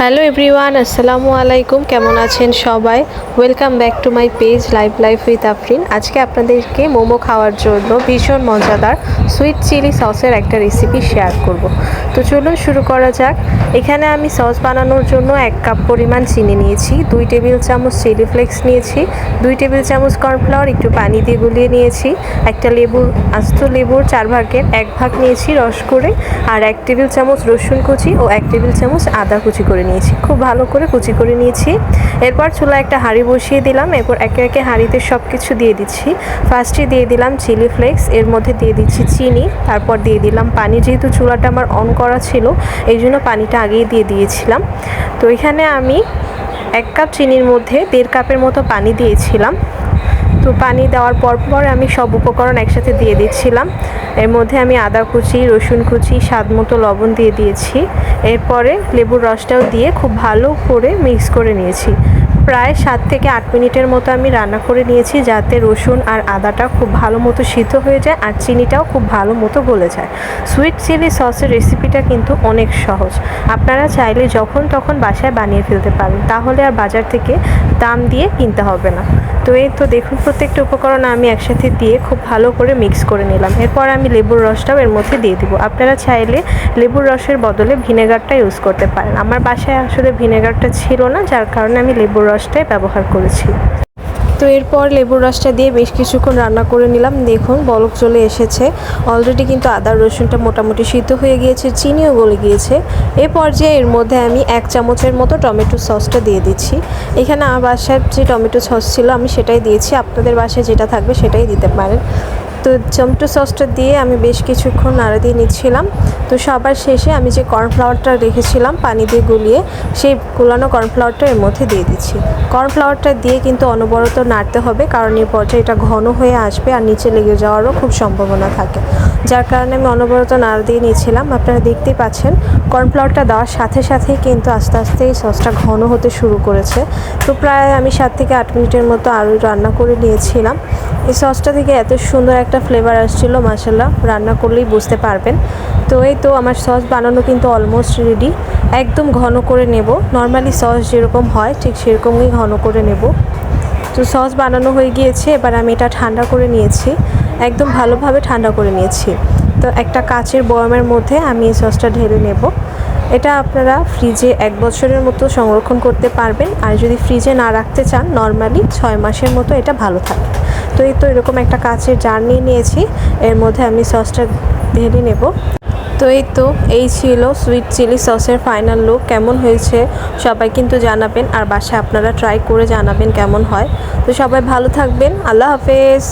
Hello everyone, আসসালামু আলাইকুম। কেমন আছেন সবাই? Welcome back to my page live life with Afrin আজকে আপনাদেরকে মোমো খাওয়ার জন্য ভীষণ মজাদার সুইট চিলি সসের একটা রেসিপি শেয়ার করব। তো চলুন শুরু করা যাক। এখানে আমি সস বানানোর জন্য এক কাপ পরিমাণ চিনি নিয়েছি, দুই টেবিল চামচ চিলি ফ্লেক্স নিয়েছি, দুই টেবিল চামচ কর্নফ্লাওয়ার একটু পানি দিয়ে গুলিয়ে নিয়েছি, একটা লেবু, আস্ত লেবুর চার ভাগের এক ভাগ নিয়েছি রস করে আর এক টেবিল চামচ রসুন কুচি ও এক টেবিল চামচ আদা কুচি করে নিয়েছি। খুব ভালো করে কুচি করে নিয়েছি। এরপর চুলা একটা হাঁড়ি বসিয়ে দিলাম। এরপর একে একে হাঁড়িতে সব কিছু দিয়ে দিচ্ছি। ফার্স্টে দিয়ে দিলাম চিলি ফ্লেক্স এর মধ্যে দিয়ে দিচ্ছি চিনি, তারপর দিয়ে দিলাম পানি। যেহেতু চুলাটা আমার অন করা ছিল এই জন্য পানিটা আগেই দিয়ে দিয়েছিলাম। তো এখানে আমি এক কাপ চিনির মধ্যে দেড় কাপের মতো পানি দিয়েছিলাম। তো পানি দেওয়ার পর পর আমি সব উপকরণ একসাথে দিয়ে দিচ্ছিলাম। এর মধ্যে আমি আদা কুচি, রসুন কুচি, স্বাদ মতো লবণ দিয়ে দিয়েছি। এরপরে লেবুর রসটাও দিয়ে খুব ভালো করে মিক্স করে নিয়েছি। প্রায় সাত থেকে আট মিনিটের মতো আমি রান্না করে নিয়েছি যাতে রসুন আর আদাটা খুব ভালো মতো সিদ্ধ হয়ে যায় আর চিনিটাও খুব ভালো মতো গলে যায়। সুইট চিলি সসের রেসিপিটা কিন্তু অনেক সহজ। আপনারা চাইলে যখন তখন বাসায় বানিয়ে ফেলতে পারেন। তাহলে আর বাজার থেকে দাম দিয়ে কিনতে হবে না। তো এই তো দেখুন, প্রত্যেকটা উপকরণ আমি একসাথে দিয়ে খুব ভালো করে মিক্স করে নিলাম। এরপর আমি লেবুর রসটাও এর মধ্যে দিয়ে দিব। আপনারা চাইলে লেবুর রসের বদলে ভিনেগারটা ইউজ করতে পারেন। আমার বাসায় আসলে ভিনেগারটা ছিল না, যার কারণে আমি লেবুর রসটাই ব্যবহার করেছি। তো এরপর লেবুর রসটা দিয়ে বেশ কিছুক্ষণ রান্না করে নিলাম। দেখুন, বলক চলে এসেছে। অলরেডি কিন্তু আদা, রসুনটা মোটামুটি সিদ্ধ হয়ে গিয়েছে, চিনিও গলে গিয়েছে। এ পর্যায়ে এর মধ্যে আমি এক চামচের মতো টমেটো সসটা দিয়ে দিচ্ছি। এখানে আমার বাসার যে টমেটো সস ছিল, আমি সেটাই দিয়েছি। আপনাদের বাসায় যেটা থাকবে সেটাই দিতে পারেন। তো টমেটো সসটা দিয়ে আমি বেশ কিছুক্ষণ নাড়া দিয়ে নিচ্ছিলাম। তো সবার শেষে আমি যে কর্নফ্লাওয়ারটা রেখেছিলাম পানি দিয়ে গুলিয়ে, সেই গুলানো কর্নফ্লাওয়ারটা এর মধ্যে দিয়ে দিচ্ছি। কর্নফ্লাওয়ারটা দিয়ে কিন্তু অনবরত নাড়তে হবে, কারণ এই পর্যায়ে এটা ঘন হয়ে আসবে আর নিচে লেগে যাওয়ারও খুব সম্ভাবনা থাকে। যার কারণে আমি অনবরত নাড়া দিয়ে নিয়েছিলাম আপনারা দেখতেই পাচ্ছেন, কর্নফ্লাওয়ারটা দেওয়ার সাথে সাথেই কিন্তু আস্তে আস্তে এই সসটা ঘন হতে শুরু করেছে। তো প্রায় আমি সাত থেকে আট মিনিটের মতো আরও রান্না করে নিয়েছিলাম। এই সসটা থেকে এত সুন্দর একটা ফ্লেভার আসছিল মাসাল্লাহ রান্না করলেই বুঝতে পারবেন। তো এই তো আমার সস বানানো কিন্তু অলমোস্ট রেডি একদম ঘন করে নেব। নর্মালি সস যেরকম হয়, ঠিক সেরকমই ঘন করে নেব। তো সস বানানো হয়ে গিয়েছে, এবার আমি এটা ঠান্ডা করে নিয়েছি। একদম ভালোভাবে ঠান্ডা করে নিয়েছি। তো একটা কাচের বয়ামের মধ্যে আমি এই সসটা ঢেলে নেব। এটা আপনারা ফ্রিজে এক বছরের মতো সংরক্ষণ করতে পারবেন। আর যদি ফ্রিজে না রাখতে চান, নর্মালি ছয় মাসের মতো এটা ভালো থাকে। তো এই তো এরকম একটা কাচের জার নিয়ে নিয়েছি। এর মধ্যে আমি সসটা ঢেলে নেব। তো এই তো, এই ছিল সুইট চিলি সসের ফাইনাল লুক কেমন হয়েছে সবাই কিন্তু জানাবেন। আর বাসায় আপনারা ট্রাই করে জানাবেন কেমন হয়। তো সবাই ভালো থাকবেন। আল্লাহ হাফেজ।